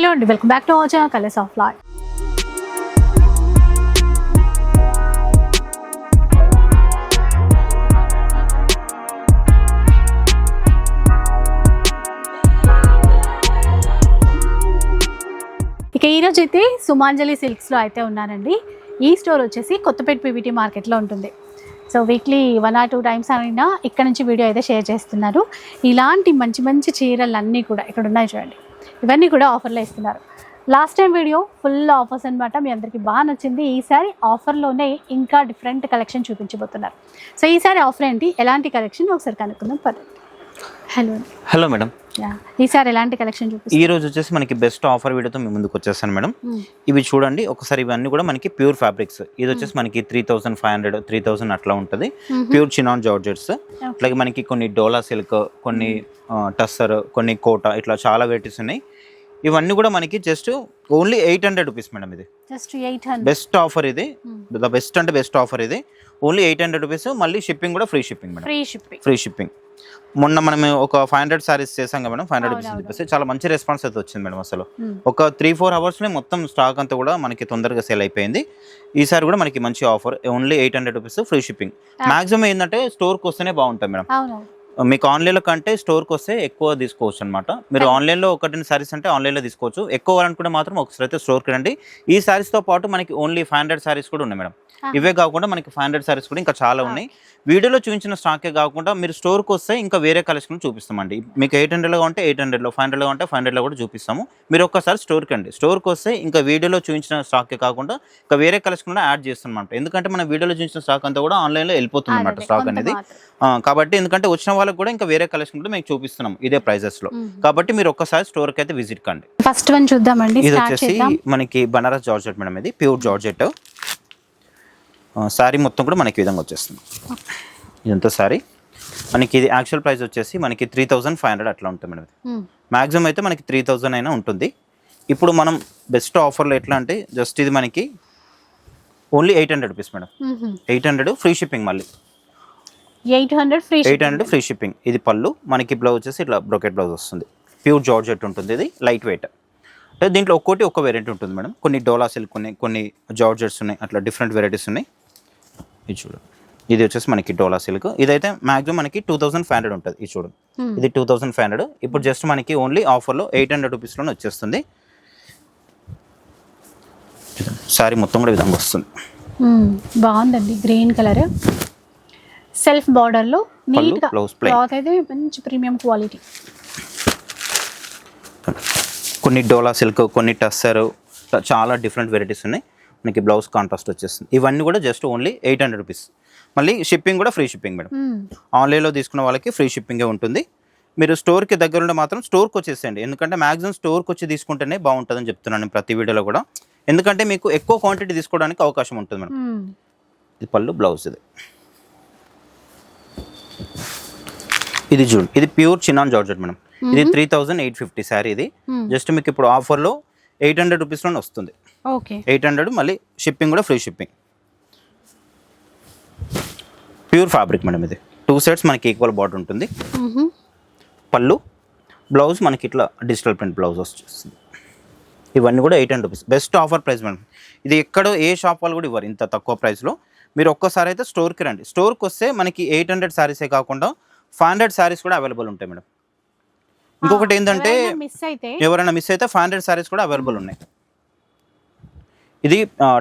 Hello అండి welcome back to our colours of life ఇక ఈరోజు అయితే సుమాంజలి సిల్క్స్లో అయితే ఉన్నానండి ఈ స్టోర్ వచ్చేసి కొత్తపేట పీవీటీ మార్కెట్లో ఉంటుంది. So weekly one or two times అయినా ఇక్కడ నుంచి వీడియో అయితే షేర్ చేస్తున్నారు. ఇలాంటి మంచి మంచి చీరలన్నీ కూడా ఇక్కడ ఉన్నాయి చూడండి. ఇవన్నీ కూడా ఆఫర్లో ఇస్తున్నారు. Last time video full offers అనమాట మీ అందరికీ బాగా నచ్చింది. ఈసారి ఆఫర్లోనే ఇంకా డిఫరెంట్ కలెక్షన్ చూపించబోతున్నారు. సో ఈసారి ఆఫర్ ఏంటి? ఎలాంటి కలెక్షన్? ఒకసారి కనుక్కుందాం. పర్లేదు హలో. Hello madam. ఈసారి ఎలాంటి కలెక్షన్ ఈ రోజు వచ్చేసి మనకి బెస్ట్ ఆఫర్ వీడియోతో మీ ముందుకు వచ్చేసాను మేడం. మ్మ్. ఇవి చూడండి ఒకసారి ఇవన్నీ కూడా మనకి ప్యూర్ ఫ్యాబ్రిక్స్ ఇది వచ్చేసి మనకి three thousand five hundred three thousand అట్లా ఉంటుంది. ప్యూర్ చినాన్ జార్జెట్స్ అట్లాగే మనకి కొన్ని డోలా సిల్క్ కొన్ని టస్సర్ కొన్ని కోట ఇట్లా చాలా వెరైటీస్ ఉన్నాయి. ఇవన్నీ కూడా మనకి just only eight hundred rupees madam ఇది. Just eight hundred best offer ఇది. ద బెస్ట్ అంటే బెస్ట్ ఆఫర్ ఇది. ఓన్లీ ఎయిట్ హండ్రెడ్ రూపీస్ మళ్ళీ షిప్పింగ్ కూడా free shipping madam. Free shipping. Free shipping. మొన్న మనం ఒక ఫైవ్ హండ్రెడ్ సారీస్ చేసాం కదా మేడం ఫైవ్ హండ్రెడ్ రూపీస్. చెప్పేసి చాలా మంచి రెస్పాన్స్ అయితే వచ్చింది మేడం అసలు. ఒక త్రీ ఫోర్ అవర్స్లో మొత్తం స్టాక్ అంతా కూడా మనకి తొందరగా సేల్ అయిపోయింది. ఈసారి కూడా మనకి మంచి offer only eight hundred rupees free shipping. Maximum ఏంటంటే స్టోర్కి వస్తేనే బాగుంటుంది మేడం. మీకు ఆన్లైన్లో కంటే స్టోర్కి వస్తే ఎక్కువ తీసుకోవచ్చు అనమాట మీరు ఆన్లైన్లో ఒకటి సారీస్ అంటే ఆన్లైన్లో తీసుకోవచ్చు. ఎక్కువ కావాలనుకుంటే మాత్రం ఒకసారి అయితే స్టోర్కి రండి. ఈ సారీస్తో పాటు మనకి ఓన్లీ ఫైవ్ హండ్రెడ్ సారీస్ కూడా ఉన్నాయి మేడం. ఇవే కాకుండా మనకి ఫైవ్ హండ్రెడ్ సారీస్ కూడా ఇంకా చాలా ఉన్నాయి. వీడియోలో చూపించిన స్టాకే కాకుండా మీరు స్టోర్కి వస్తే ఇంకా వేరే కలెక్షన్ చూపిస్తామండి. మీకు ఎయిట్ హండ్రెడ్లో ఉంటే ఎయిట్ హండ్రెడ్లో ఫైవ్ హండ్రెడ్లో ఉంటే ఫైవ్ హండ్రెడ్లో కూడా చూపిస్తాము. మీరు ఒక్కసారి స్టోర్కి అండి స్టోర్కి వస్తే ఇంకా వీడియోలో చూపించిన స్టాకే కాకుండా ఇంకా వేరే కలెక్షన్ కూడా యాడ్ చేస్తాం ఎందుకంటే మన వీడియోలో చూపించిన స్టాక్ అంతా కూడా ఆన్లైన్లో వెళ్ళిపోతుంది అనమాట స్టాక్ అనేది. కాబట్టి ఎందుకంటే వచ్చిన వాళ్ళకి కూడా ఇంకా వేరే కలెక్షన్ కూడా మేము చూపిస్తున్నాం ఇదే ప్రైజెస్లో. కాబట్టి మీరు ఒక్కసారి స్టోర్కి అయితే విజిట్ కండి. ఫస్ట్ వన్ చూద్దామండి ఇది వచ్చేసి మనకి బనారస్ జార్జెట్ మేడం ఇది ప్యూర్ జార్జెట్. శారీ మొత్తం కూడా మనకి విధంగా వచ్చేస్తుంది. ఇదంతా శారీ మనకి ఇది యాక్చువల్ ప్రైస్ వచ్చేసి మనకి త్రీ థౌజండ్ ఫైవ్ హండ్రెడ్ అట్లా ఉంటుంది మేడం. మ్యాక్సిమం అయితే మనకి త్రీ థౌజండ్ అయినా ఉంటుంది. ఇప్పుడు మనం బెస్ట్ ఆఫర్లో ఎట్లా అంటే జస్ట్ ఇది మనకి only eight hundred rupees madam. Eight hundred free shipping మళ్ళీ. Eight hundred free eight hundred free shipping ఇది పళ్ళు. మనకి బ్లౌజ్ వచ్చేసి ఇట్లా బ్రోకెట్ బ్లౌజ్ వస్తుంది. ప్యూర్ జార్జెట్ ఉంటుంది ఇది లైట్ వెయిట్ అంటే దీంట్లో ఒక్కోటి ఒక్క వెరైటీ ఉంటుంది మేడం. కొన్ని డోలా సిల్క్ ఉన్నాయి కొన్ని జార్జెట్స్ ఉన్నాయి అట్లా డిఫరెంట్ వెరైటీస్ ఉన్నాయి. ఇది చూడు ఇది వచ్చేసి మనకి డోలా సిల్క్ ఇదైతే మాక్సిమం మనకి టూ థౌసండ్ ఫైవ్ హండ్రెడ్ ఉంటుంది. ఇది చూడు. ఇది టూ థౌసండ్ ఫైవ్ హండ్రెడ్ ఇప్పుడు జస్ట్ మనకి ఓన్లీ ఆఫర్లో ఎయిట్ హండ్రెడ్ రూపీస్లోనే వచ్చేస్తుంది. సారీ మొత్తం కూడా విధంగా వస్తుంది. బాగుందండి. గ్రీన్ కలర్ సెల్ఫ్ బార్డర్లో పళ్ళు, నీట్గా blouse plain. క్లాత్ అయితే మంచి ప్రీమియం క్వాలిటీ. కొన్ని డోలా సిల్క్ కొన్ని టస్సర్ చాలా డిఫరెంట్ వెరైటీస్ ఉన్నాయి. మనకి బ్లౌజ్ కాంట్రాస్ట్ వచ్చేస్తుంది. ఇవన్నీ కూడా just only eight hundred rupees. మళ్ళీ షిప్పింగ్ కూడా ఫ్రీ షిప్పింగ్ మేడం. ఆన్లైన్లో తీసుకున్న వాళ్ళకి ఫ్రీ షిప్పింగే ఉంటుంది. మీరు స్టోర్కి దగ్గర ఉంటే మాత్రం స్టోర్కి వచ్చేసేయండి. ఎందుకంటే మ్యాక్సిమం స్టోర్కి వచ్చి తీసుకుంటేనే బాగుంటుందని చెప్తున్నాను నేను ప్రతి వీడియోలో కూడా. ఎందుకంటే మీకు ఎక్కువ క్వాంటిటీ తీసుకోవడానికి అవకాశం ఉంటుంది మేడం. ఇది పళ్ళు బ్లౌజ్ ఇది. ఇది జూన్ ఇది ప్యూర్ చినాన్ జార్జెట్ మేడం. ఇది three thousand eight fifty sari ఇది. జస్ట్ మీకు ఇప్పుడు ఆఫర్లో ఎయిట్ హండ్రెడ్ రూపీస్లోనే వస్తుంది. ఓకే. ఎయిట్ హండ్రెడ్ మళ్ళీ షిప్పింగ్ కూడా free shipping. Pure fabric madam ఇది. టూ సైడ్స్ మనకి ఈక్వల్ బార్డర్ ఉంటుంది. పళ్ళు బ్లౌజ్ మనకి ఇట్లా డిజిటల్ ప్రింట్ బ్లౌజ్ వచ్చేస్తుంది. ఇవన్నీ కూడా eight hundred rupees. Best offer price madam. ఇది ఎక్కడో ఏ షాప్ వాళ్ళు కూడా ఇవ్వరు ఇంత తక్కువ ప్రైస్లో మీరు ఒక్కసారి అయితే స్టోర్కి రండి. స్టోర్కి వస్తే మనకి ఎయిట్ హండ్రెడ్ శారీసే కాకుండా ఫైవ్ హండ్రెడ్ శారీస్ కూడా అవైలబుల్ ఉంటాయి మేడం. ఇంకొకటి ఏంటంటే మిస్ అయితే ఎవరైనా మిస్ అయితే ఫైవ్ హండ్రెడ్ శారీస్ కూడా అవైలబుల్ ఉన్నాయి. ఇది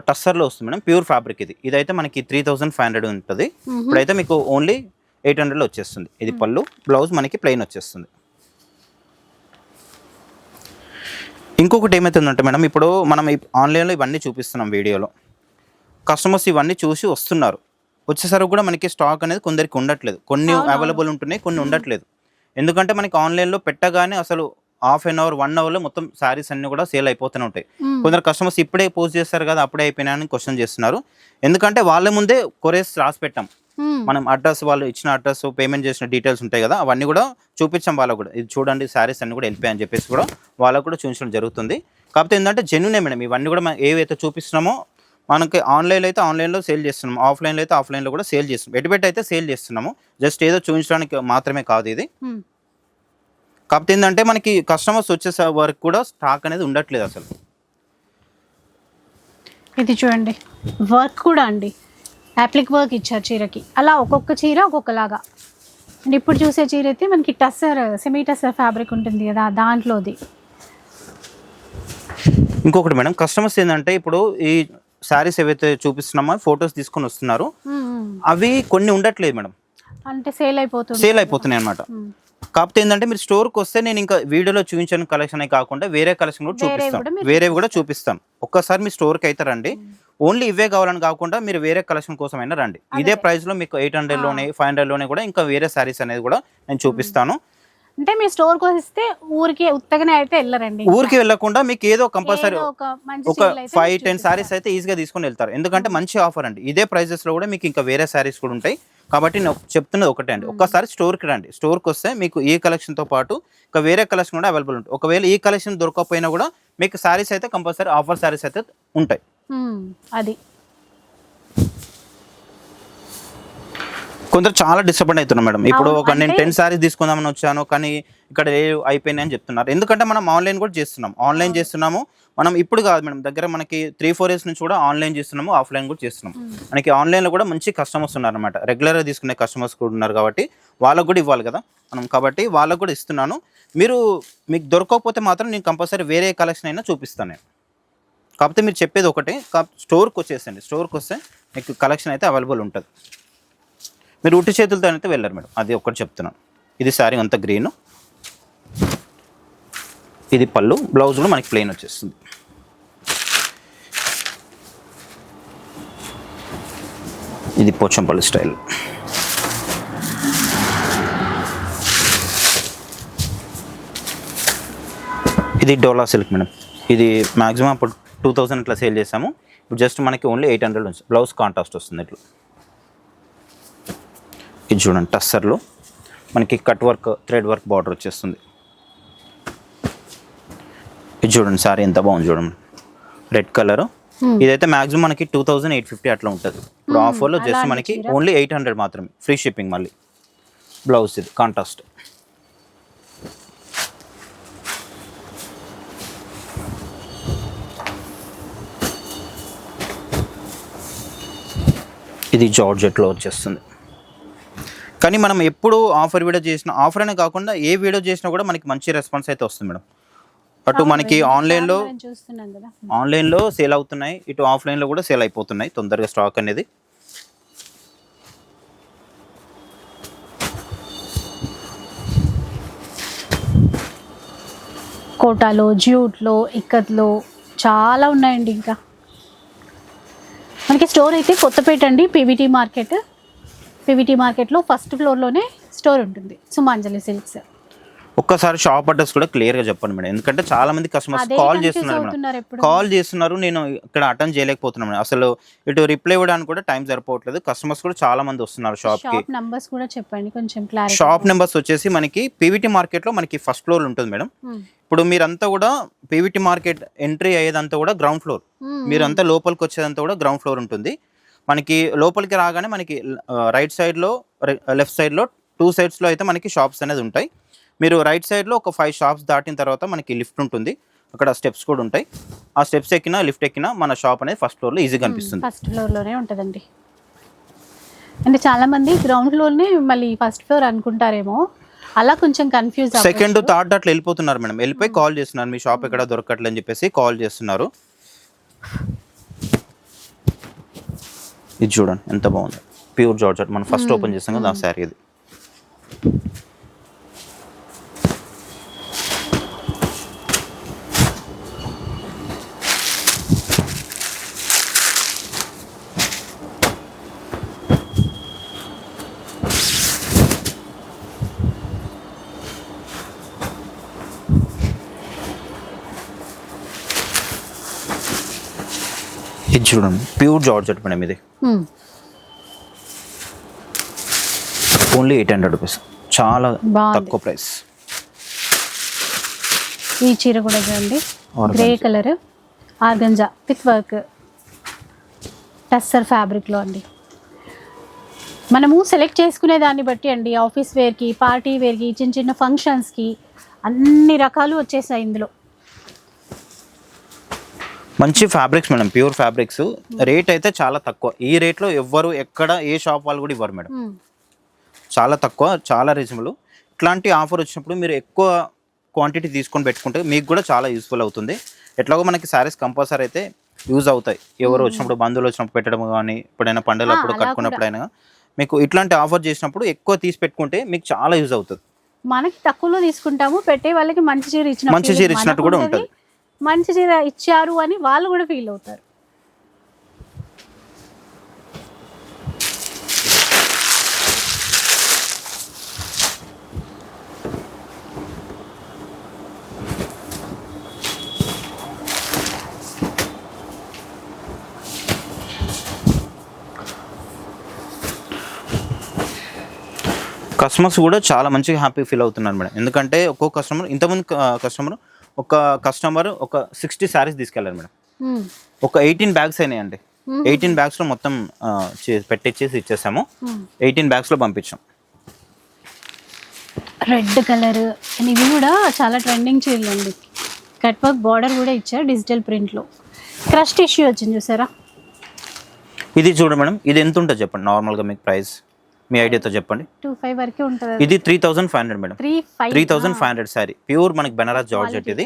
టస్సర్లో వస్తుంది మేడం. ప్యూర్ ఫ్యాబ్రిక్ ఇది. ఇదైతే మనకి త్రీ థౌజండ్ ఫైవ్ హండ్రెడ్ ఉంటుంది. ఇప్పుడైతే మీకు ఓన్లీ ఎయిట్ హండ్రెడ్లో వచ్చేస్తుంది. ఇది పళ్ళు బ్లౌజ్ మనకి ప్లెయిన్ వచ్చేస్తుంది. ఇంకొకటి ఏమవుతుందంటే మేడం ఇప్పుడు మనం ఈ ఆన్లైన్లో ఇవన్నీ చూపిస్తున్నాం వీడియోలో. కస్టమర్స్ ఇవన్నీ చూసి వస్తున్నారు. వచ్చేసరికి కూడా మనకి స్టాక్ అనేది కొందరికి ఉండట్లేదు. కొన్ని. అవైలబుల్ ఉంటున్నాయి కొన్ని ఉండట్లేదు. ఎందుకంటే మనకి ఆన్లైన్లో పెట్టగానే అసలు హాఫ్ అన్ అవర్ వన్ అవర్లో మొత్తం శారీస్ అన్ని కూడా సేల్ అయిపోతూనే ఉంటాయి. కొందరు కస్టమర్స్ ఇప్పుడే పోస్ట్ చేస్తారు కదా అప్పుడే అయిపోయినాయని క్వశ్చన్ చేస్తున్నారు. ఎందుకంటే వాళ్ళ ముందే కొరేస్ రాసి పెట్టాం. మనం అడ్రస్ వాళ్ళు ఇచ్చిన అడ్రస్ పేమెంట్ చేసిన డీటెయిల్స్ ఉంటాయి కదా అవన్నీ కూడా చూపించాం వాళ్ళకు కూడా. ఇది చూడండి శారీస్ అన్ని కూడా వెళ్ళిపోయాయని చెప్పేసి కూడా వాళ్ళకు కూడా చూపించడం జరుగుతుంది. కాకపోతే ఏంటంటే జెన్యునే మేడం? ఇవన్నీ కూడా మనం ఏవైతే చూపిస్తున్నామో మనకి ఆన్లైన్లో అయితే ఆన్లైన్లో సేల్ చేస్తున్నాం. ఆఫ్లైన్లో అయితే ఆఫ్లైన్లో కూడా సేల్ చేస్తున్నాం. ఎటుబెట్టి అయితే సేల్ చేస్తున్నాము. జస్ట్ ఏదో చూపించడానికి మాత్రమే కాదు ఇది. కాకపోతే ఏంటంటే మనకి కస్టమర్స్ వచ్చే వరకు కూడా స్టాక్ అనేది ఉండట్లేదు అసలు. ఇది చూడండి. వర్క్ కూడా అండి. యాప్లిక్ వర్క్ ఇచ్చారు చీరకి. అలా ఒక్కొక్క చీర ఒక్కొక్కలాగా. అండ్ ఇప్పుడు చూసే చీర అయితే మనకి టస్సర్ సెమీ టస్సర్ ఫ్యాబ్రిక్ ఉంటుంది కదా దాంట్లోది. ఇంకొకటి మేడం కస్టమర్స్ ఏంటంటే ఇప్పుడు ఈ శారీస్ ఏవైతే చూపిస్తున్నామో ఫొటోస్ తీసుకొని వస్తున్నారు. అవి కొన్ని ఉండట్లేదు మేడం. అంటే సేల్ అయిపోతుంది. సేల్ అయిపోతున్నాయి అనమాట. కాకపోతే ఏంటంటే మీరు స్టోర్కి వస్తే నేను ఇంకా వీడియోలో చూపించిన కలెక్షన్ కాకుండా వేరే కలెక్షన్ కూడా చూపిస్తాం. వేరేవి కూడా చూపిస్తాం. ఒక్కసారి మీ స్టోర్కి అయితే రండి. ఓన్లీ ఇవే కావాలని కాకుండా మీరు వేరే కలెక్షన్ కోసం అయినా రండి ఇదే ప్రైస్లో మీకు ఎయిట్ హండ్రెడ్లోనే ఫైవ్ హండ్రెడ్లోనే కూడా ఇంకా వేరే సారీస్ అనేది కూడా నేను చూపిస్తాను. అంటే మీ స్టోర్కి వస్తే ఊరికి ఉత్తగానే అయితే వెళ్ళరండి ఊరికి వెళ్ళకుండా మీకు ఏదో కంపల్సరీ ఒక ఫైవ్ టెన్ సారీస్ అయితే ఈజీగా తీసుకొని వెళ్తారు. ఎందుకంటే మంచి ఆఫర్ అండి. ఇదే ప్రైజెస్లో కూడా మీకు ఇంకా వేరే సారీస్ కూడా ఉంటాయి. కాబట్టి నేను చెప్తున్నది ఒకటే అండి. ఒక్కసారి స్టోర్కి రండి. స్టోర్కి వస్తే మీకు ఈ collection తో పాటు ఇంకా వేరే కలెక్షన్ కూడా అవైలబుల్ ఉంటుంది. ఒకవేళ ఈ కలెక్షన్ దొరకకపోయినా కూడా మీకు సారీస్ అయితే కంపల్సరీ ఆఫర్ సారీస్ అయితే ఉంటాయి. మ్మ్. అది. కొందరు చాలా డిసప్పాయింట్ అవుతున్నారు మేడం. ఇప్పుడు ఒక నేను టెన్ సారీస్ తీసుకుందామని వచ్చాను కానీ ఇక్కడ ఏ అయిపోయినాయి అని చెప్తున్నారు. ఎందుకంటే మనం ఆన్లైన్ కూడా చేస్తున్నాం. ఆన్లైన్ చేస్తున్నాము. మనం ఇప్పుడు కాదు మేడం. దగ్గర మనకి త్రీ ఫోర్ ఇయర్స్ నుంచి కూడా ఆన్లైన్ చేస్తున్నాము ఆఫ్లైన్ కూడా చేస్తున్నాం మనకి ఆన్లైన్లో కూడా మంచి కస్టమర్స్ ఉన్నారు అనమాట రెగ్యులర్గా తీసుకునే కస్టమర్స్ కూడా ఉన్నారు కాబట్టి వాళ్ళకు కూడా ఇవ్వాలి కదా మనం. కాబట్టి వాళ్ళకు కూడా ఇస్తున్నాను. మీరు మీకు దొరకకపోతే మాత్రం నేను కంపల్సరీ వేరే కలెక్షన్ అయినా చూపిస్తాను నేను. కాకపోతే మీరు చెప్పేది ఒకటే. స్టోర్కి వచ్చేసండి స్టోర్కి వస్తే మీకు కలెక్షన్ అయితే అవైలబుల్ ఉంటుంది. మీరు ఉట్టి చేతులతో అయితే వెళ్ళరు మేడం. అది ఒక్కటి చెప్తున్నాను. ఇది శారీ అంత గ్రీన్. ఇది పళ్ళు. బ్లౌజ్ కూడా మనకి ప్లెయిన్ వచ్చేస్తుంది. ఇది పోచంపల్లి స్టైల్. ఇది డోలా సిల్క్ మేడం. ఇది మ్యాక్సిమం అప్పుడు టూ థౌసండ్ ఇట్లా సేల్ చేసాము. ఇప్పుడు జస్ట్ మనకి ఓన్లీ ఎయిట్ హండ్రెడ్ ఉంది బ్లౌజ్ కాంట్రాస్ట్ వస్తుంది ఇట్లా. ఇది చూడండి టస్సర్లో మనకి cut work thread work border వచ్చేస్తుంది. ఇది చూడండి సారీ ఎంత బాగుంది చూడండి. Red colour. ఇదైతే మాక్సిమం మనకి టూ థౌజండ్ ఎయిట్ ఫిఫ్టీ అట్లా ఉంటుంది. ఇప్పుడు ఆఫర్లో జస్ట్ మనకి? ఓన్లీ ఎయిట్ హండ్రెడ్ మాత్రమే. ఫ్రీ షిప్పింగ్ మళ్ళీ. బ్లౌజ్ ఇది కాంట్రాస్ట్ ఇది జార్జెట్లో వచ్చేస్తుంది. కానీ మనం ఎప్పుడు ఆఫర్ వీడియో చేసిన ఆఫర్ అనే కాకుండా ఏ వీడియో చేసినా కూడా మనకి మంచి రెస్పాన్స్ అయితే వస్తుంది మేడం. అటు మనకి ఆన్లైన్లో ఆన్లైన్లో సేల్ అవుతున్నాయి ఇటు ఆఫ్లైన్లో కూడా సేల్ అయిపోతున్నాయి తొందరగా స్టాక్ అనేది. కోటాలో జ్యూట్లో ఇక్కత్లో చాలా ఉన్నాయండి ఇంకా. మనకి స్టోర్ అయితే కొత్తపేట అండి పీవీటీ మార్కెట్. పీవీటీ మార్కెట్లో ఫస్ట్ ఫ్లోర్లోనే స్టోర్ ఉంటుంది. సుమాంజలి సిల్క్స్ ఒక్కసారి షాప్ అడ్రస్ కూడా క్లియర్గా చెప్పండి మేడం. ఎందుకంటే చాలా మంది కస్టమర్స్ కాల్ చేస్తున్నారు మేడం. కాల్ చేస్తున్నారు నేను ఇక్కడ అటెండ్ చేయలేకపోతున్నాను మేడం. అసలు ఇటు రిప్లై ఇవ్వడానికి కూడా టైం సరిపోవట్లేదు. కస్టమర్స్ కూడా చాలా మంది వస్తున్నారు షాప్ నంబర్స్ కూడా చెప్పండి కొంచెం క్లారిటీ షాప్ నెంబర్స్ వచ్చేసి మనకి పీవీటీ మార్కెట్లో మనకి ఫస్ట్ ఫ్లోర్ ఉంటుంది మేడం. ఇప్పుడు మీరంతా కూడా పీవీటీ మార్కెట్ ఎంట్రీ అయ్యేదంతా కూడా గ్రౌండ్ ఫ్లోర్ మీరంతా లోపలికి వచ్చేదంతా కూడా గ్రౌండ్ ఫ్లోర్ ఉంటుంది. మనకి లోపలికి రాగానే మనకి రైట్ సైడ్లో లెఫ్ట్ సైడ్లో టూ సైడ్స్లో అయితే మనకి షాప్స్ అనేది ఉంటాయి. మీరు రైట్ సైడ్లో ఒక ఫైవ్ షాప్స్ దాటిన తర్వాత మనకి లిఫ్ట్ ఉంటుంది. అక్కడ స్టెప్స్ కూడా ఉంటాయి. ఆ స్టెప్స్ ఎక్కినా లిఫ్ట్ ఎక్కినా మన షాప్ అనేది ఫస్ట్ ఫ్లోర్లో ఈజీగా అనిపిస్తుంది ఫస్ట్ ఫ్లోర్లోనే ఉంటుందండి. అంటే చాలా మంది గ్రౌండ్ ఫ్లోర్ని మళ్ళీ ఫస్ట్ ఫ్లోర్ అనుకుంటారేమో. అలా కొంచెం కన్ఫ్యూజ్ సెకండ్ థర్డ్ అట్లా వెళ్ళిపోతున్నారు మేడం. వెళ్ళిపోయి కాల్ చేస్తున్నారు. మీ షాప్ ఎక్కడ దొరకట్లే అని చెప్పేసి కాల్ చేస్తున్నారు. ఇది చూడండి ఎంత బాగుంది. ప్యూర్ జార్జెట్ మనం ఫస్ట్ ఓపెన్ చేస్తాం కదా ఆ శారీ ఇది. ఇది చూడండి ప్యూర్ జార్జెట్ మేడం ఇది. ఓన్లీ ఎయిట్ హండ్రెడ్ రూపీస్ చాలా. తక్కువ ప్రైస్ ఈ చీర కూడా చూడండి. Grey colour organza with work tussar ఫ్యాబ్రిక్లో అండి. మనము సెలెక్ట్ చేసుకునే దాన్ని బట్టి అండి ఆఫీస్ వేర్కి పార్టీ వేర్కి చిన్న చిన్న ఫంక్షన్స్కి అన్ని రకాలు వచ్చేసాయి ఇందులో. మంచి fabrics madam pure fabrics rate అయితే చాలా తక్కువ. ఈ రేట్లో ఎవ్వరు ఎక్కడ ఏ షాప్ వాళ్ళు కూడా ఇవ్వరు మేడం మ్మ్. చాలా తక్కువ చాలా రీజనబుల్ ఇట్లాంటి ఆఫర్ వచ్చినప్పుడు మీరు ఎక్కువ క్వాంటిటీ తీసుకొని పెట్టుకుంటే మీకు కూడా చాలా యూస్ఫుల్ అవుతుంది. ఎట్లాగో మనకి శారీస్ కంపల్సరీ అయితే యూజ్ అవుతాయి. ఎవరు వచ్చినప్పుడు బంధువులు వచ్చినప్పుడు పెట్టడం కానీ ఎప్పుడైనా పండుగలప్పుడు అలా కట్టుకున్నప్పుడైనా మీకు ఇట్లాంటి ఆఫర్ చేసినప్పుడు ఎక్కువ తీసి పెట్టుకుంటే మీకు చాలా యూజ్ అవుతుంది. మనకి తక్కువలో తీసుకుంటాము పెట్టే వాళ్ళకి మంచి చీర ఇచ్చిన మంచి చీర ఇచ్చినట్టు కూడా ఉంటది. మంచి చీర ఇచ్చారు అని వాళ్ళు కూడా ఫీల్ అవుతారు. కస్టమర్స్ కూడా చాలా మంచిగా హ్యాపీ ఫీల్ అవుతున్నారు మేడం. ఎందుకంటే ఒక్కో కస్టమర్ ఇంతకుముందు కస్టమర్ ఒక కస్టమర్ ఒక సిక్స్టీ శారీస్ తీసుకెళ్ళారు మేడం. ఒక ఎయిటీన్ బ్యాగ్స్ అయినాయండి. ఎయిటీన్ బ్యాగ్స్లో మొత్తం పెట్టించేసి ఇచ్చేసాము. ఎయిటీన్ బ్యాగ్స్లో పంపించాం. రెడ్ కలర్ ఇవి కూడా చాలా ట్రెండింగ్ చీరలు అండి కట్ వర్క్ బార్డర్ కూడా ఇచ్చారు డిజిటల్ ప్రింట్లో క్రష్ టిష్యూ వచ్చింది చూసారా? ఇది చూడండి మేడం ఇది ఎంత ఉంటుంది చెప్పండి? నార్మల్గా మీకు ప్రైస్ మీ ఐడియాతో చెప్పండి. టూ ఫైవ్ వరకే ఉంటుంది ఇది three thousand five hundred madam. Three thousand five hundred sari pure మనకి బెనారస్ జార్జెట్ ఇది.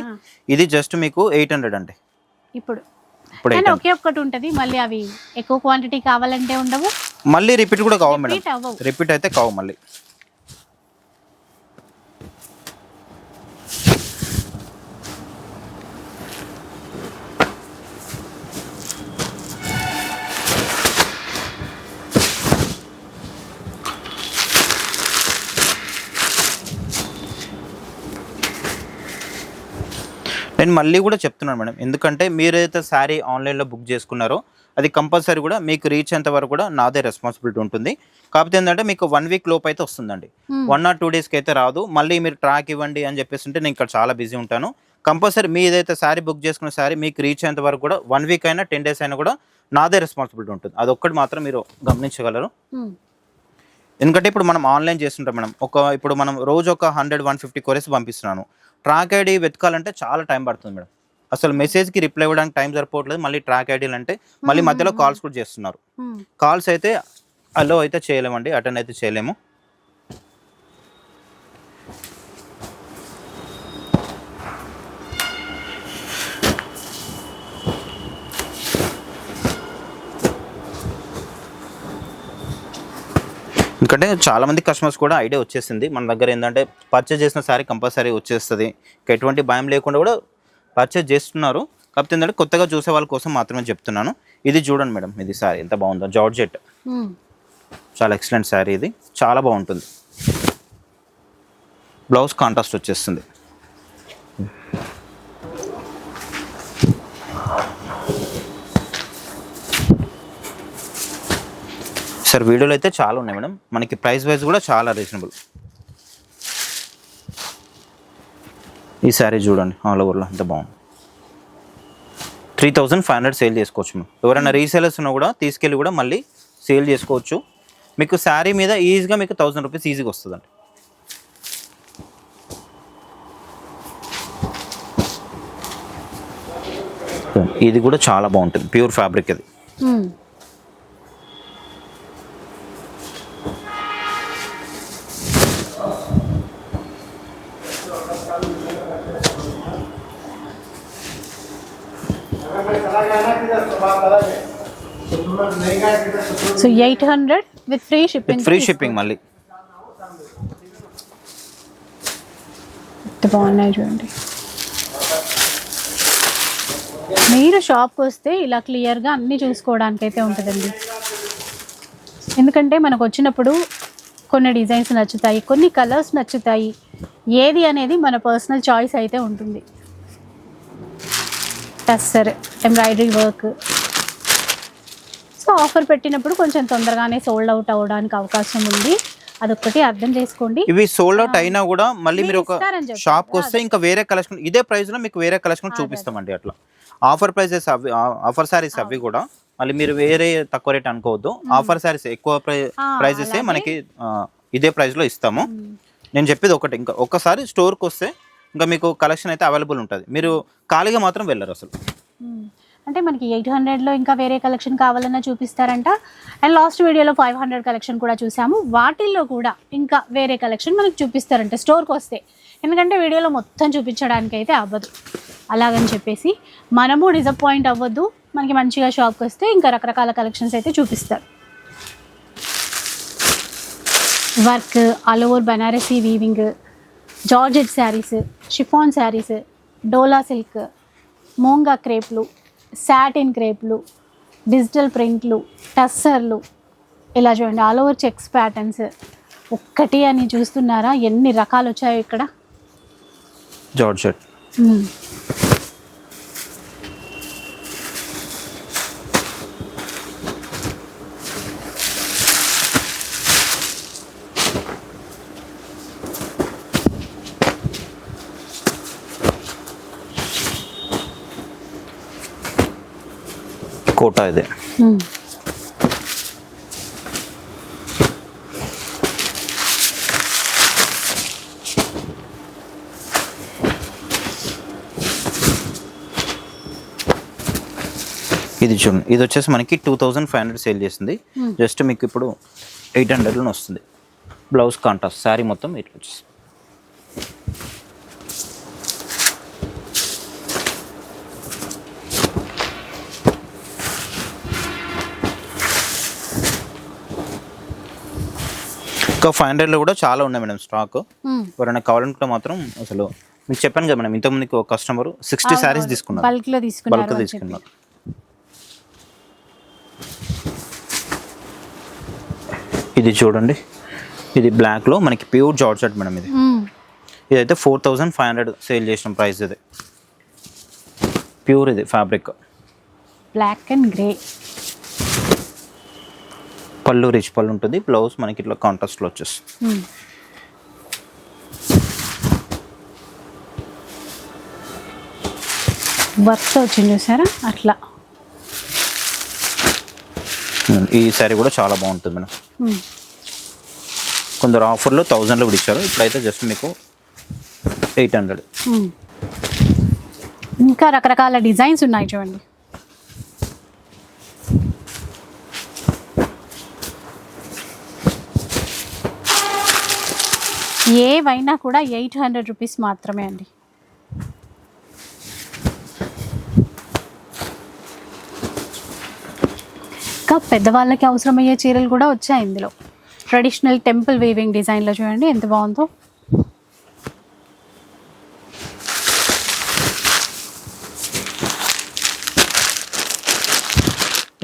ఇది జస్ట్ మీకు ఎయిట్ హండ్రెడ్ అండి. ఇప్పుడు. ఒకే ఒక్కటి ఉంటుంది. మళ్ళీ అవి ఎక్కువ క్వాంటిటీ కావాలంటే ఉండవు. మళ్ళీ రిపీట్ కూడా కావాలి మేడం. రిపీట్ అవ్వవు. రిపీట్ అయితే కావు మళ్ళీ. నేను మళ్ళీ కూడా చెప్తున్నాను మేడం. ఎందుకంటే మీరైతే శారీ ఆన్లైన్లో బుక్ చేసుకున్నారో అది కంపల్సరీ కూడా మీకు రీచ్ అయ్యేంత వరకు కూడా నాదే రెస్పాన్సిబిలిటీ ఉంటుంది. కాకపోతే ఏంటంటే మీకు వన్ వీక్ లోపు అయితే వస్తుందండి. Hmm. వన్ ఆర్ టూ డేస్కి అయితే రాదు. మళ్ళీ మీరు ట్రాక్ ఇవ్వండి అని చెప్పేసి ఉంటే నేను ఇక్కడ చాలా బిజీ ఉంటాను. కంపల్సరీ మీ ఏదైతే శారీ బుక్ చేసుకున్న శారీ మీకు రీచ్ అయ్యేంత వరకు కూడా వన్ వీక్ అయినా టెన్ డేస్ అయినా కూడా నాదే రెస్పాన్సిబిలిటీ ఉంటుంది. అదొక్కటి మాత్రం మీరు గమనించగలరు. మ్మ్. ఎందుకంటే ఇప్పుడు మనం ఆన్లైన్ చేస్తుంటాం మేడం. ఒక ఇప్పుడు మనం రోజు ఒక హండ్రెడ్ వన్ ఫిఫ్టీ కొరేస్ పంపిస్తున్నాను. ట్రాక్ ఐడి వెతకాలంటే చాలా టైం పడుతుంది మేడం. అసలు మెసేజ్కి రిప్లై ఇవ్వడానికి టైం సరిపోవట్లేదు మళ్ళీ ట్రాక్ ఐడీలు అంటే మళ్ళీ మధ్యలో కాల్స్ కూడా చేస్తున్నారు. కాల్స్ అయితే అలో అయితే చేయలేమండి అటెండ్ అయితే చేయలేము. ఎందుకంటే చాలా మంది కస్టమర్స్ కూడా ఐడియా వచ్చేసింది. మన దగ్గర ఏంటంటే పర్చేజ్ చేసిన సారీ కంపల్సరీ వచ్చేస్తుంది. ఇంకా ఎటువంటి భయం లేకుండా కూడా పర్చేజ్ చేస్తున్నారు. కాకపోతే ఏంటంటే కొత్తగా చూసే వాళ్ళ కోసం మాత్రమే చెప్తున్నాను. ఇది చూడండి మేడం ఇది సారీ ఎంత బాగుందో. జార్జెట్. చాలా ఎక్సలెంట్ శారీ ఇది. చాలా బాగుంటుంది. బ్లౌజ్ కాంట్రాస్ట్ వచ్చేస్తుంది. సార్ వీడియోలో అయితే చాలా ఉన్నాయి మేడం. మనకి ప్రైస్ వైజ్ కూడా చాలా రీజనబుల్. ఈ శారీ చూడండి ఆల్ ఓవర్లో అంత బాగుంది. Three thousand five hundred sale చేసుకోవచ్చు మేడం. ఎవరైనా రీసేలర్స్ ఉన్నా కూడా తీసుకెళ్ళి కూడా మళ్ళీ సేల్ చేసుకోవచ్చు. మీకు శారీ మీద ఈజీగా మీకు థౌజండ్ రూపీస్ ఈజీగా వస్తుందండి. ఇది కూడా చాలా బాగుంటుంది. ప్యూర్ ఫ్యాబ్రిక్ ఇది. So eight hundred with free shipping free shipping మళ్ళీ. ఎంత బాగున్నాయి చూడండి మీరు షాప్కి వస్తే ఇలా క్లియర్గా అన్నీ చూసుకోవడానికి అయితే ఉంటుందండి. ఎందుకంటే మనకు వచ్చినప్పుడు కొన్ని డిజైన్స్ నచ్చుతాయి కొన్ని కలర్స్ నచ్చుతాయి. ఏది అనేది మన పర్సనల్ చాయిస్ అయితే ఉంటుంది. టస్సర్ ఎంబ్రాయిడరీ వర్క్ ఆఫర్ పెట్టినప్పుడు కొంచెం తొందరగానే సోల్డ్ అవుట్ అవ్వడానికి అవకాశం ఉంది. అదొక్కటి అర్థం చేసుకోండి. ఇవి సోల్డ్ అవుట్ అయినా కూడా మళ్ళీ మీరు ఒక షాప్కి వస్తే ఇంకా వేరే కలెక్షన్ ఇదే ప్రైస్లో మీకు వేరే కలెక్షన్ చూపిస్తామండి అట్లా. ఆఫర్ ప్రైజెస్ అవి ఆఫర్ సారీస్ అవి కూడా మళ్ళీ మీరు వేరే తక్కువ రేట్ అనుకోవద్దు. ఆఫర్ సారీస్ ఎక్కువ ప్రైజెస్. మనకి ఇదే ప్రైస్లో ఇస్తాము. నేను చెప్పేది ఒకటి ఇంకా ఒక్కసారి స్టోర్కి వస్తే ఇంకా మీకు కలెక్షన్ అయితే అవైలబుల్ ఉంటుంది. మీరు ఖాళీగా మాత్రం వెళ్ళరు అసలు. అంటే మనకి ఎయిట్ హండ్రెడ్లో ఇంకా వేరే కలెక్షన్ కావాలన్నా చూపిస్తారంట. అండ్ లాస్ట్ వీడియోలో ఫైవ్ హండ్రెడ్ కలెక్షన్ కూడా చూసాము. వాటిల్లో కూడా ఇంకా వేరే కలెక్షన్ మనకి చూపిస్తారంట స్టోర్కి వస్తే. ఎందుకంటే వీడియోలో మొత్తం చూపించడానికి అయితే అవ్వదు. అలాగని చెప్పేసి మనము డిసప్పాయింట్ అవ్వద్దు. మనకి మంచిగా షాప్కి వస్తే ఇంకా రకరకాల కలెక్షన్స్ అయితే చూపిస్తారు. Work all over Banarasi weaving georgette saris chiffon saris Dola silk Monga క్రేప్లు సాటిన్ క్రేప్లు డిజిటల్ ప్రింట్లు టస్సర్లు. ఇలా చూడండి ఆల్ ఓవర్ చెక్స్ ప్యాటర్న్స్. ఒక్కటి అని చూస్తున్నారా? ఎన్ని రకాలు వచ్చాయో ఇక్కడ? జార్జ్ కోటా ఇదే చూడండి. ఇది వచ్చేసి మనకి two thousand five hundred sale చేసింది. జస్ట్ మీకు ఇప్పుడు ఎయిట్ హండ్రెడ్లో వస్తుంది. బ్లౌజ్ కాంట్రాస్ట్ శారీ మొత్తం ఇట్లా వచ్చేసి ఇంకా ఫైవ్ హండ్రెడ్లో కూడా చాలా ఉన్నాయి మేడం స్టాక్. ఎవరైనా కావాలనుకుంటే మాత్రం అసలు మీకు చెప్పాను కదా మేడం ఇంతకుముందుకి ఒక కస్టమర్ సిక్స్టీ శారీస్ తీసుకున్నారు. బల్క్లో తీసుకున్నారు బల్క్ తీసుకున్నారు. ఇది చూడండి. ఇది బ్లాక్లో మనకి ప్యూర్ జార్జెట్ మేడం ఇది. ఇదైతే four thousand five hundred sale చేసిన ప్రైస్ ఇది. ప్యూర్ ఇది ఫ్యాబ్రిక్. Black and grey. పళ్ళు రిచ్ పళ్ళు ఉంటుంది. బ్లౌజ్ మనకి ఇట్లా కాంట్రాస్ట్లో వచ్చేస్తుంది. మ్మ్. వర్క్తో వచ్చింది చూసారా? అట్లా. ఈ శారీ కూడా చాలా బాగుంటుంది మేడం. కొందరు ఆఫర్లో థౌజండ్లో కూడా ఇచ్చారు ఇప్పుడైతే జస్ట్ మీకు ఎయిట్ హండ్రెడ్. ఇంకా రకరకాల డిజైన్స్ ఉన్నాయి చూడండి. ఏవైనా కూడా ఎయిట్ హండ్రెడ్ రూపీస్ మాత్రమే అండి. ఇంకా పెద్దవాళ్ళకి అవసరమయ్యే చీరలు కూడా వచ్చాయి ఇందులో. ట్రెడిషనల్ టెంపుల్ వీవింగ్ డిజైన్లో చూడండి ఎంత బాగుందో.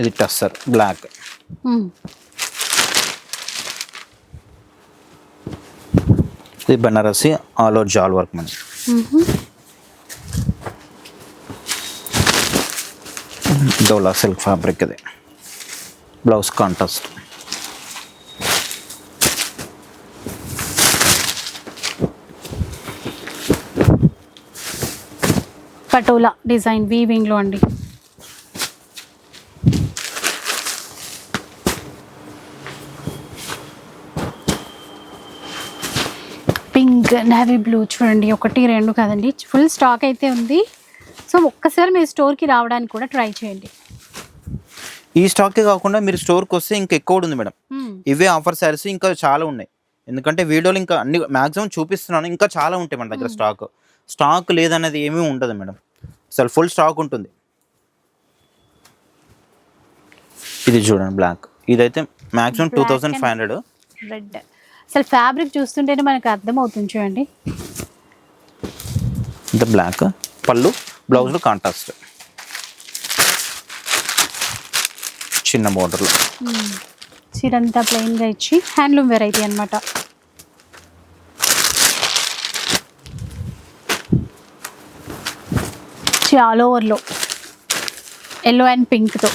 ఇది టస్సర్ బ్లాక్. ఇది బనారసి ఆల్ ఓవర్ జాల్ వర్క్ మనకి. డోలా సిల్క్ ఫ్యాబ్రిక్ ఇది బ్లౌజ్ కాంట్రాస్ట్ పటోలా డిజైన్ వీవింగ్లో అండి నేవీ బ్లూ చూడండి ఒకటి రెండు కాదండి. ఫుల్ స్టాక్ అయితే ఉంది. సో ఒక్కసారి మీరు స్టోర్కి రావడానికి కూడా ట్రై చేయండి. ఈ స్టాకే కాకుండా మీరు స్టోర్కి వస్తే ఇంకా ఎక్కువ ఉంది మేడం. మ్మ్. ఇవే ఆఫర్ శారీస్ ఇంకా చాలా ఉన్నాయి. ఎందుకంటే వీడియోలు ఇంకా అన్ని మాక్సిమం చూపిస్తున్నాను. ఇంకా చాలా ఉంటాయి మన దగ్గర స్టాక్ స్టాక్ లేదనేది ఏమీ ఉండదు మేడం. అసలు ఫుల్ స్టాక్ ఉంటుంది. ఇది చూడండి బ్లాక్ ఇదైతే maximum two thousand five hundred red అసలు ఫ్యాబ్రిక్ చూస్తుంటేనే మనకు అర్థమవుతుంది చూడండి. ఇంత బ్లాక్ పళ్ళు బ్లౌజ్లో కాంట్రాస్ట్. చిన్న బోర్డర్లో మ్మ్. చీరంతా ప్లెయిన్గా ఇచ్చి హ్యాండ్లూమ్ వెరైటీ అనమాట ఆల్ ఓవర్లో ఎల్లో అండ్ పింక్తో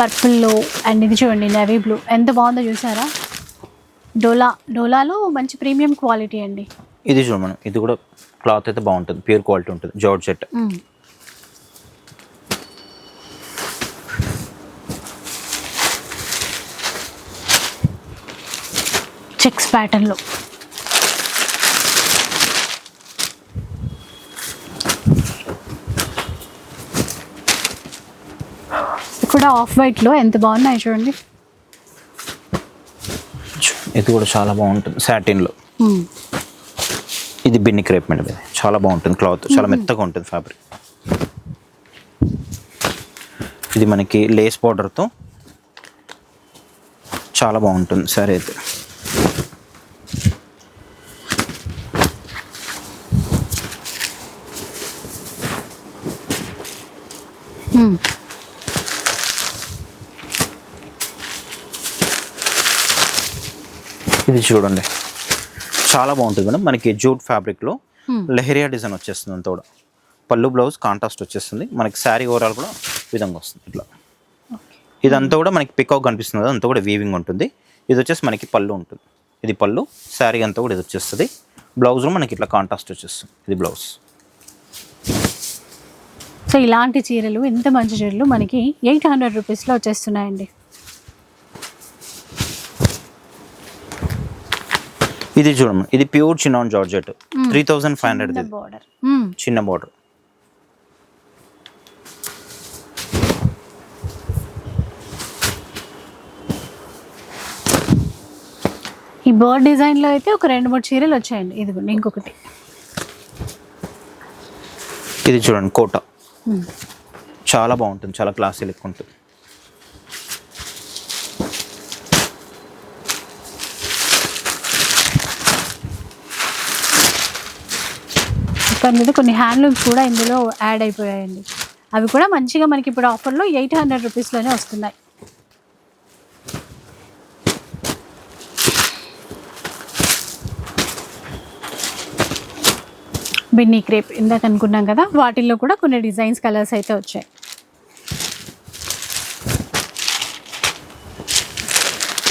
పర్పుల్లో అండ్ ఇది చూడండి నెవీ బ్లూ ఎంత బాగుందో చూసారా? డోలా డోలాలో మంచి ప్రీమియం క్వాలిటీ అండి. ఇది చూడమను ఇది కూడా క్లాత్ అయితే బాగుంటుంది ప్యూర్ క్వాలిటీ ఉంటుంది జార్జెట్ చెక్స్ ప్యాటర్న్లో ఆఫ్ వైట్లో ఎంత బాగున్నాయి చూడండి. ఇది కూడా చాలా బాగుంటుంది సాటిన్లో. ఇది బిన్ని క్రేప్ మేడం ఇది. చాలా బాగుంటుంది క్లాత్ చాలా మెత్తగా ఉంటుంది ఫ్యాబ్రిక్ ఇది మనకి లేస్ బార్డర్తో చాలా బాగుంటుంది సరే అయితే. ఇది చూడండి. చాలా బాగుంటుంది మేడం. మనకి జూట్ ఫ్యాబ్రిక్లో. లెహరియా డిజైన్ వచ్చేస్తుంది అంతా కూడా. పళ్ళు బ్లౌజ్ కాంట్రాస్ట్ వచ్చేస్తుంది. మనకి శారీ ఓవరాల్ కూడా విధంగా వస్తుంది ఇట్లా. ఇదంతా కూడా మనకి పికాక్ కనిపిస్తుంది అంతా కూడా వీవింగ్ ఉంటుంది. ఇది వచ్చేసి మనకి పళ్ళు ఉంటుంది. ఇది పళ్ళు శారీ అంతా కూడా ఇది వచ్చేస్తుంది. బ్లౌజ్ మనకి ఇట్లా కాంట్రాస్ట్ వచ్చేస్తుంది. ఇది బ్లౌజ్. సో ఇలాంటి చీరలు ఎంత మంచి చీరలు మనకి ఎయిట్ హండ్రెడ్ రూపీస్లో వచ్చేస్తున్నాయండి. ఇది చూడమ్మా ఇది pure chinnon georgette. Three thousand five hundred border. చిన్న బార్డర్. ఈ బర్డ్ డిజైన్లో అయితే ఒక రెండు మూడు చీరలు వచ్చాయండి. ఇదిగోండి ఇంకొకటి. ఇది చూడండి కోట. చాలా బాగుంటుంది చాలా క్లాసీ లెక్క ఉంటుంది. దాని మీద కొన్ని హ్యాండ్లూమ్స్ కూడా ఇందులో యాడ్ అయిపోయాయండి. అవి కూడా మంచిగా మనకి ఇప్పుడు ఆఫర్లో ఎయిట్ హండ్రెడ్ రూపీస్లోనే వస్తున్నాయి. బిన్నీ క్రేప్ ఇందాక అనుకున్నాం కదా వాటిల్లో కూడా కొన్ని డిజైన్స్ కలర్స్ అయితే వచ్చాయి.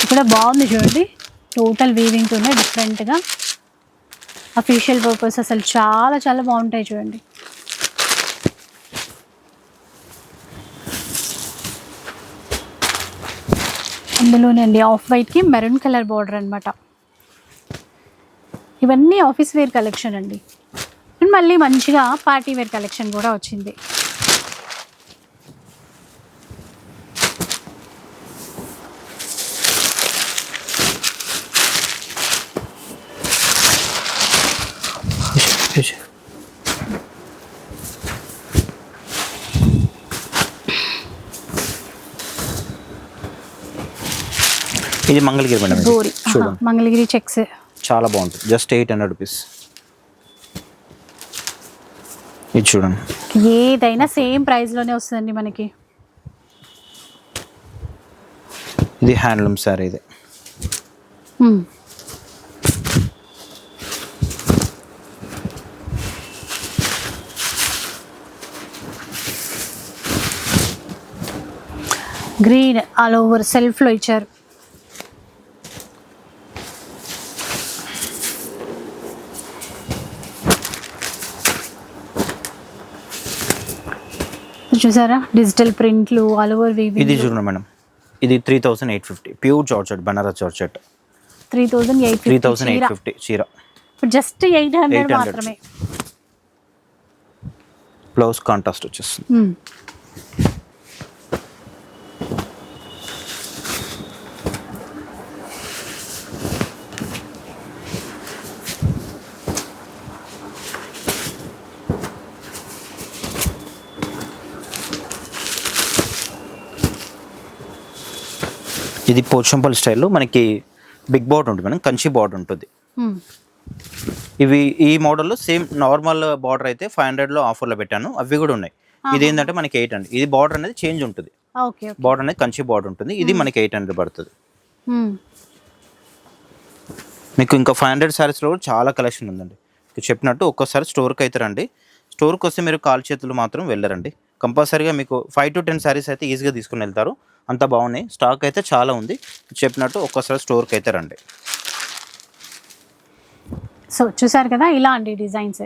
ఇక్కడ బాగుంది చూడండి. టోటల్ వీవింగ్తోనే డిఫరెంట్గా అఫీషియల్ పర్పస్ అసలు చాలా చాలా బాగుంటాయి చూడండి. అందులోనండి ఆఫ్ వైట్కి మెరూన్ కలర్ బార్డర్ అనమాట ఇవన్నీ ఆఫీస్ వేర్ కలెక్షన్ అండి. మళ్ళీ మంచిగా పార్టీ వేర్ కలెక్షన్ కూడా వచ్చింది. ఇది మంగళగిరి మేడం. గోరి. చూడండి మంగళగిరి చెక్స్. చాలా బాగుంటుంది. Just eight hundred rupees. ఇది చూడండి. ఏదైనా సేమ్ ప్రైస్లోనే వస్తుందండి మనకి. ఇది హ్యాండ్లూమ్ సారీ ఇది. గ్రీన్ ఆల్ ఓవర్ సెల్ఫ్లో ఇచ్చారు. చూసారా? డిజిటల్ ప్రింట్లు ఆల్ ఓవర్ ఇది వీవింగ్ చూడండి మేడం. ఇది three thousand eight fifty. Pure georgette Banaras georgette three thousand eight three thousand eight fifty చీర. Just eight hundred 800. మాత్రమే. బ్లౌజ్ కాంట్రాస్ట్ వచ్చేస్తుంది. ఇది పోచంపల్లి స్టైల్లో మనకి బిగ్ బార్డర్ ఉంటుంది మేడం కంచి బార్డర్ ఉంటుంది. ఇవి ఈ మోడల్లో సేమ్ నార్మల్ బార్డర్ అయితే ఫైవ్ హండ్రెడ్లో ఆఫర్లో పెట్టాను. అవి కూడా ఉన్నాయి. ఇది ఏంటంటే మనకి ఎయిట్ హండ్రెడ్. ఇది బార్డర్ అనేది చేంజ్ ఉంటుంది. బార్డర్ అనేది కంచి బార్డర్ ఉంటుంది. ఇది మనకి ఎయిట్ హండ్రెడ్ పడుతుంది. మీకు ఇంకా ఫైవ్ హండ్రెడ్ శారీస్లో కూడా చాలా కలెక్షన్ ఉందండి. చెప్పినట్టు ఒక్కసారి స్టోర్కి అయితే రండి. స్టోర్కి వస్తే మీరు కాల్ చేతులు మాత్రం వెళ్ళరండి. కంపల్సరీగా మీకు ఫైవ్ టు టెన్ శారీస్ అయితే ఈజీగా తీసుకుని వెళ్తారు. అంత బాగున్నాయి. స్టాక్ అయితే చాలా ఉంది. చెప్పినట్టు ఒక్కసారి స్టోర్కి అయితే రండి. సో చూసారు కదా ఇలాంటి డిజైన్స్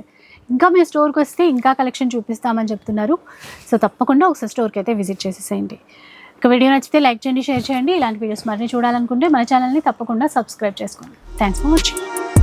ఇంకా మీ స్టోర్కి వస్తే ఇంకా కలెక్షన్ చూపిస్తామని చెప్తున్నారు. సో తప్పకుండా ఒకసారి స్టోర్కి అయితే విజిట్ చేసేసేయండి. ఒక వీడియో నచ్చితే లైక్ చేయండి షేర్ చేయండి. ఇలాంటి వీడియోస్ మరిన్ని చూడాలనుకుంటే మన ఛానల్ని తప్పకుండా సబ్స్క్రైబ్ చేసుకోండి. Thanks for watching